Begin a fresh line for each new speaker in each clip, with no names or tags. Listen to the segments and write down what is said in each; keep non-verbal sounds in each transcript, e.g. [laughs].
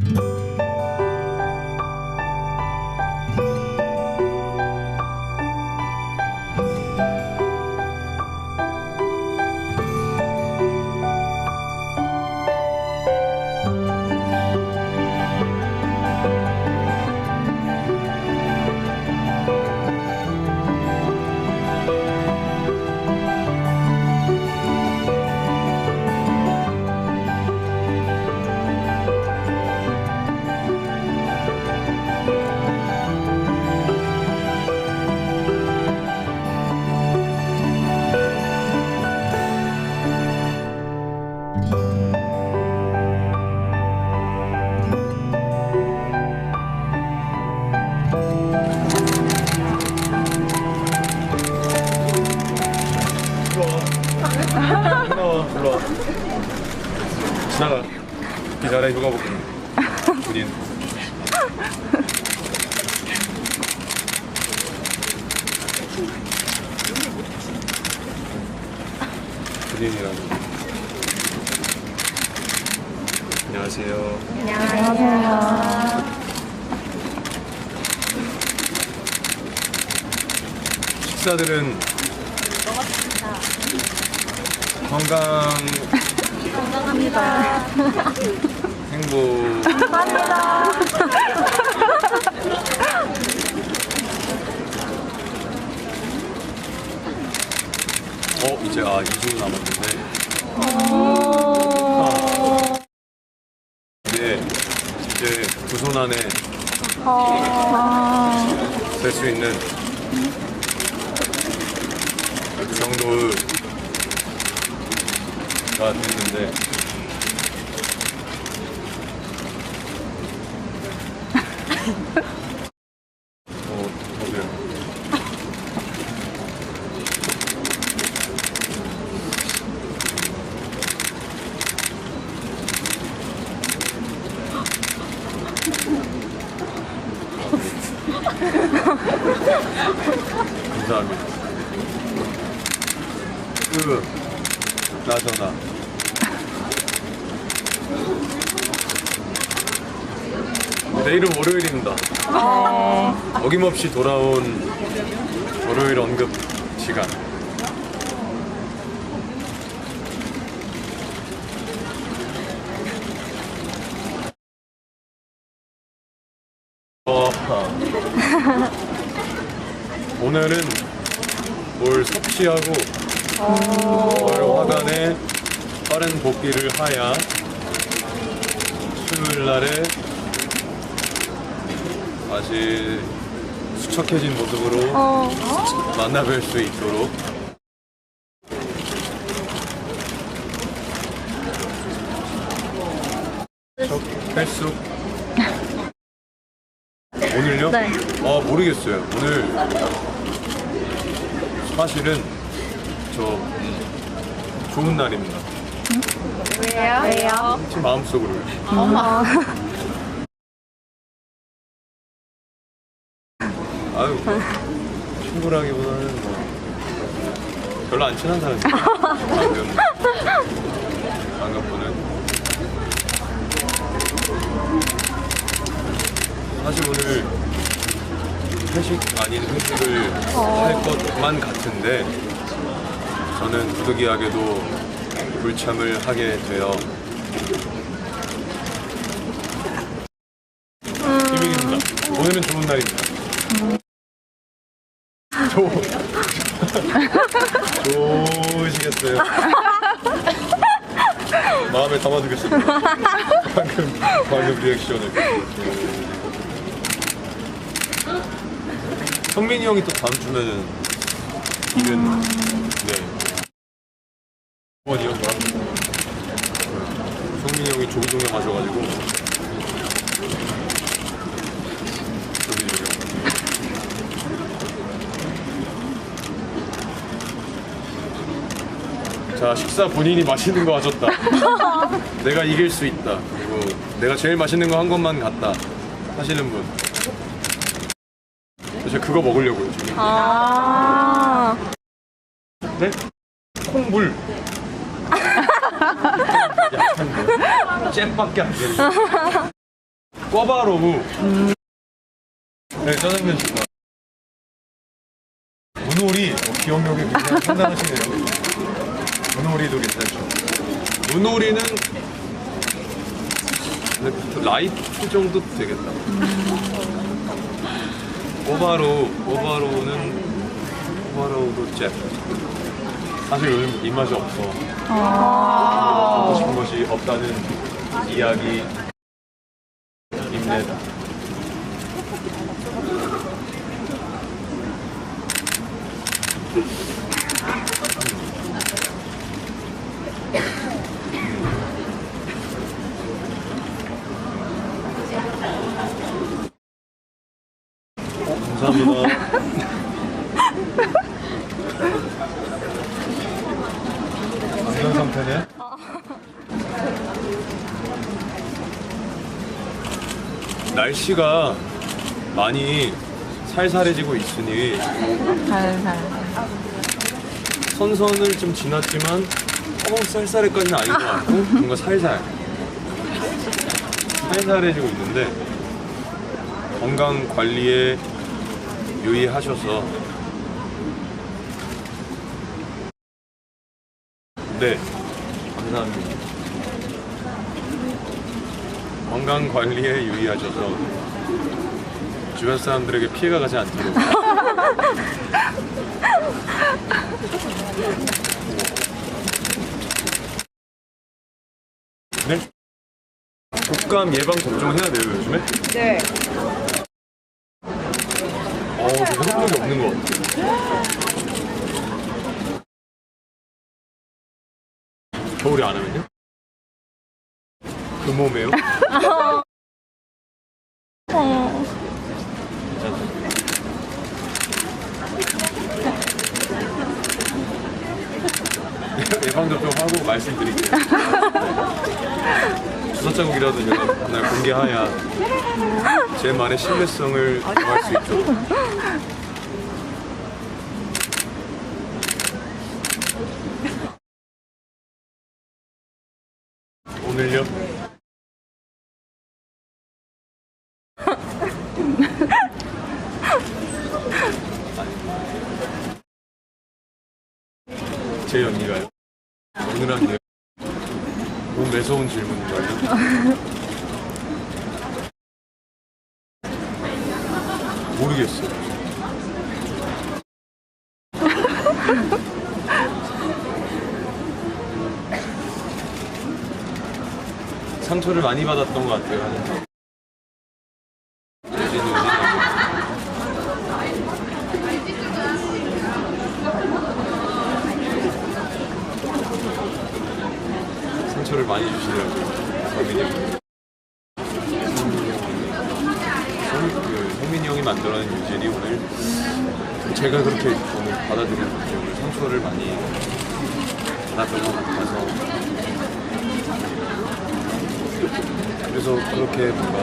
Música 우린이라고. 안녕하세요. 식사들은 건강
건강합니다.
행복. 어 이제 아 2주 남았는데 아. 이제 이제 두손 안에 될 수 있는 그 정도가 됐는데 [laughs] 어, 어때요? 감사합니다. 그 나전화 내일은 월요일입니다. 어김없이 돌아온 월요일 언급 시간. 어, 오늘은 뭘 섭취하고 월 화간에 빠른 복귀를 하야 수요일 날에 다시 수척해진 모습으로 만나뵐 수 있도록 첫 횟수 오늘요?
네.
아 모르겠어요. 오늘 사실은 저 음, 좋은 날입니다.
왜요? 왜요?
제 마음속으로. [laughs] 아유 뭐, 친구라기보다는 뭐 별로 안 친한 사람이 [laughs] 방금 방금 보는 사실 오늘 회식 아닌 회식을 할 것만 같은데 저는 부득이하게도 불참을 하게 되어 희망입니다. 오늘은 좋은 날입니다. 좋 [laughs] 좋으시겠어요. 마음에 담아두겠습니다. 방금 방금 리액션을. 성민이 형이 또 다음 주면은 이는 네. 어디였나? 성민이 형이 조기동에 가셔가지고. 자 식사 본인이 맛있는 거 하셨다. [laughs] 내가 이길 수 있다. 그리고 내가 제일 맛있는 거 한 것만 같다. 하시는 분 제가 그거 먹으려고요 지금
아.
네? 콩물 약한데 잼밖에 안 되는 꿔바로우. 네, 짜장면 좋다. 문오리, 어, 기억력이 굉장히 상당하시네요. 문오리도 괜찮죠. 문오리는 근데 라이트 정도 되겠다. 꿔바로우, 꿔바로우는 꿔바로우도 잽. 사실 요즘 입맛이 없어. 먹고 싶은 것이 없다는 이야기입니다. 감사합니다. 안전 상태네. 날씨가 많이 살살해지고 있으니
살살.
선선을 좀 지났지만 어 쌀쌀해까지는 아닌 것 같고 뭔가 살살. 살살해지고 있는데 건강 관리에 유의하셔서. 네. 감사합니다 건강 관리에 유의하셔서 주변 사람들에게 피해가 가지 않도록 [laughs] 네? 독감 예방 접종을 해야 돼요 요즘에?
네.
어, 저거 생각이 없는 것 같아요. 겨울에 안 하면요? 그 몸에요? [laughs]
어.
괜찮다. 예방 접종하고 말씀드릴게요. [laughs] 주사 자국이라도 그날 공개하야 제 말의 신뢰성을 더할 수 있죠. 오늘요? 제 연기가요? 오늘 한 게. 너무 매서운 질문인가요? 모르겠어요. 상처를 많이 받았던 것 같아요. 하면서. 요즘 요즘 상처를 많이 주시더라고요. 성민이 형. 성- 그 성민이 형이 만들어낸 유진이 오늘 제가 그렇게 오늘 받아들이는 게 오늘 상처를 많이 받았던 것 같아서 그래서 그렇게 뭔가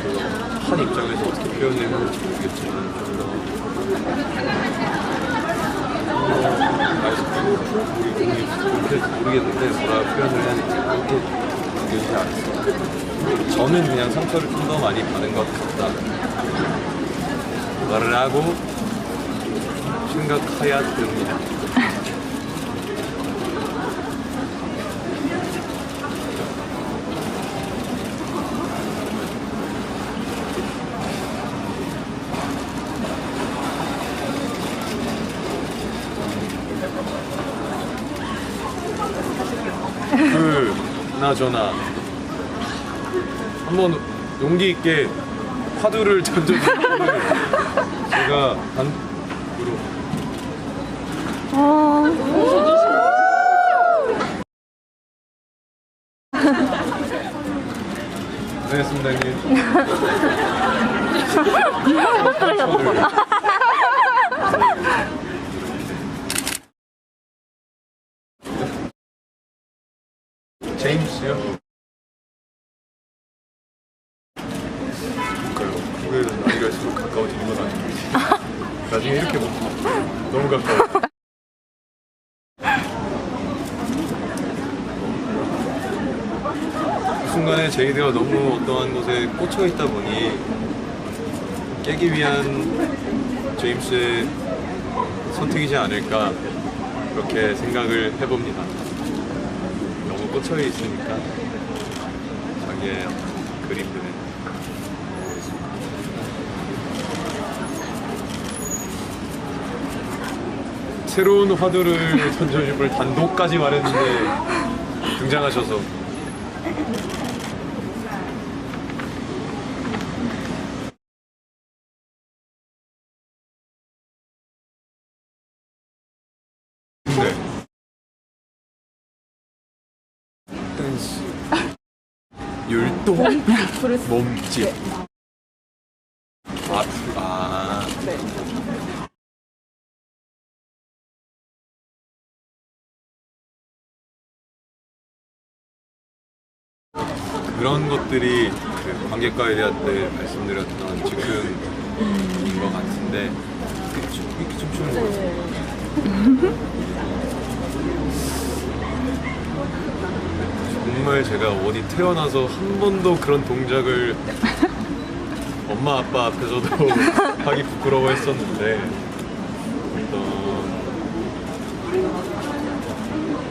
좀더한 입장에서 어떻게 표현해야 할지 모르겠지만 좀더 그렇게 모르겠는데 뭐라 표현을 해야 될지 느껴지지 않았어요. 저는 그냥 상처를 좀 더 많이 받은 것 같다. 말을 하고 생각해야 됩니다. 그 나저나 한번 용기 있게 화두를 [laughs] 던져주시면 제가 단으로
어.
알겠습니다 형님
못 들으셨어.
저를 제임스요? 그럴까요? 그거에 대해서 나이가 갈수록 가까워지는 건 아닌지 나중에 이렇게 못 너무 가까워 순간에 너무 어떠한 것에 꽂혀 있다 보니 깨기 위한 제임스의 선택이지 않을까 그렇게 생각을 해봅니다. 너무 꽂혀 있으니까 자기의 그림들에 새로운 화두를 던져줄 단독까지 말했는데 등장하셔서 댄스 율동? 몸짓 아, 아. 그런 것들이 그 관객과에 대한 때 말씀드렸던 즉흥인 것 같은데 이렇게 춤- 춤추는 거 정말 제가 어디 태어나서 한 번도 그런 동작을 엄마 아빠 앞에서도 [laughs] 하기 부끄러워 했었는데 어떤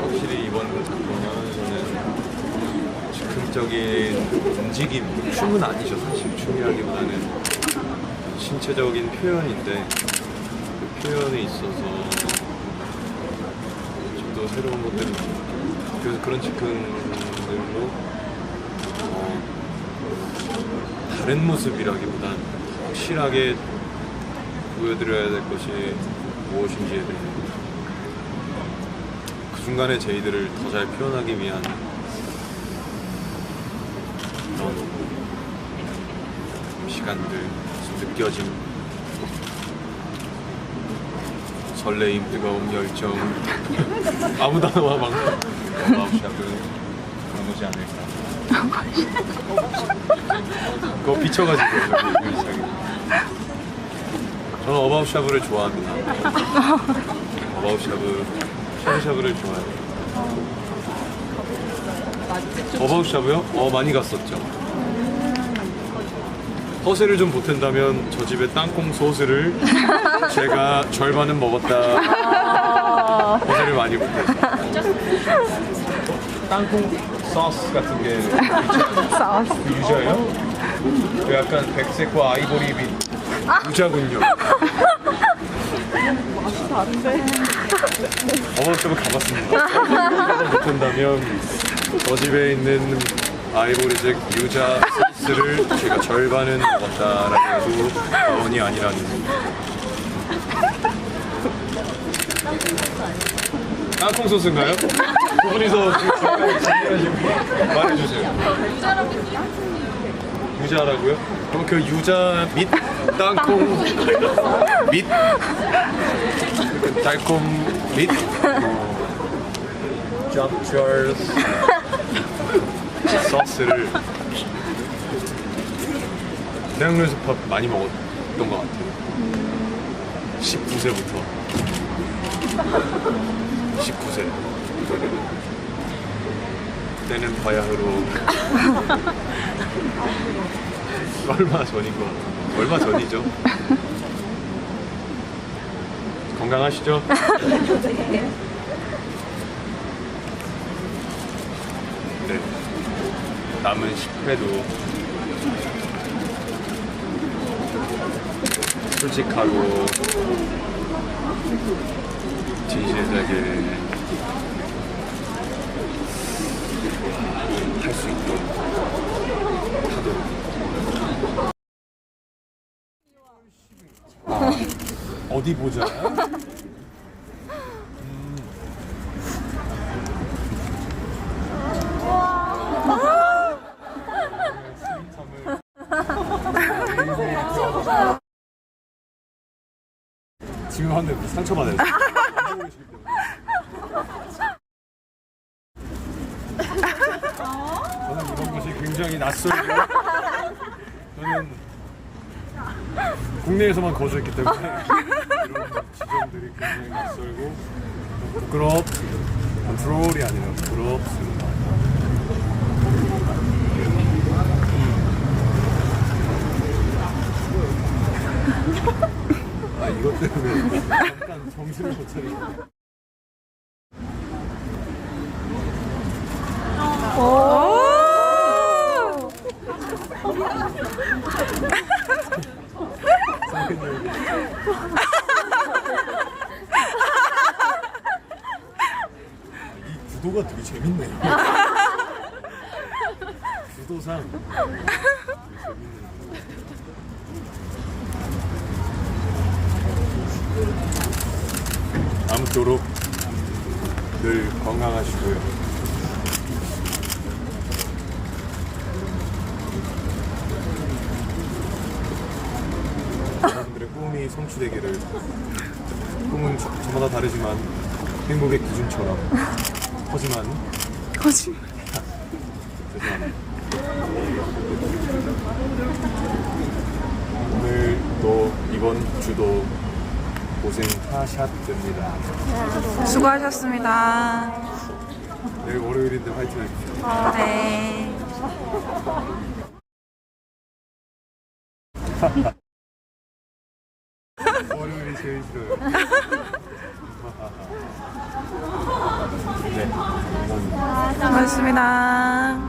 확실히 이번 작품은 저는 즉흥적인 움직임 춤은 아니죠. 사실 춤이라기보다는 신체적인 표현인데 그 표현에 있어서 좀 더 새로운 것들을 그래서 그런 즉흥 들로 어, 다른 모습이라기보단 확실하게 보여드려야 될 것이 무엇인지에 대해 그 순간의 제이들을 더 잘 표현하기 위한 그런 시간들 느껴짐 설레임 뜨거운 열정. 아무 단어와 막 마우샵은 그 런 거지 않을까. [laughs] 그거 비춰가지고. 저는 어바웃샤브를 좋아합니다. 어바웃샤브 샤브샤브를 좋아해요. 어바웃샤브요? 어 많이 갔었죠. 허세를 좀 보탠다면 저 집의 땅콩 소스를 제가 절반은 먹었다. 허세를 많이 보태서. [laughs] 땅콩 소스 같은 게 [laughs] 않아요? 그 유자예요? 그 약간 백색과 아이보리 빛 유자군요. [laughs] 어머니도 가봤습니다. 못한다면 저 집에 있는 아이보리색 유자 소스를 제가 절반은 먹었다라고 해도 과언이 아니라는. 땅콩 소스인가요? 두 분이서 말해주세요. 유자라고요? 그럼 그 유자 밑 땅콩 밑? 달콤 밑? 짭짤. 소스를. 대학로에서 밥 많이 먹었던 것 같아요. 19세부터. 19세 그때는 바야흐로 [laughs] 얼마 전인 것 같아요. 얼마 전이죠? 건강하시죠? [laughs] 네. 남은 10회도 솔직하고 진실되게 할 수 있도록 하도록 어디 보자. 지금 왔는데 상처받아요. 저는 이런 것이 굉장히 낯설고 저는 국내에서만 거주했기 때문에 [laughs] 이런 지점들이 굉장히 낯설고 부끄럽 컨트롤이 아니라 부끄럽습니다. 음. 아 이것 때문에 약간 정신을 못 차리고. 오. 재밌네. [laughs] 아무쪼록 늘 건강하시고요. 여러분들의 꿈이 성취되기를 꿈은 저- 저마다 다르지만 행복의 기준처럼 [laughs] 하지만
거짓말. [laughs]
죄송합니다. 오늘도 이번 주도 고생하셨습니다.
수고하셨습니다.
내일 월요일인데 화이팅 해주세요.
네.
월요일이 제일 싫어요. 네.
수고하셨습니다.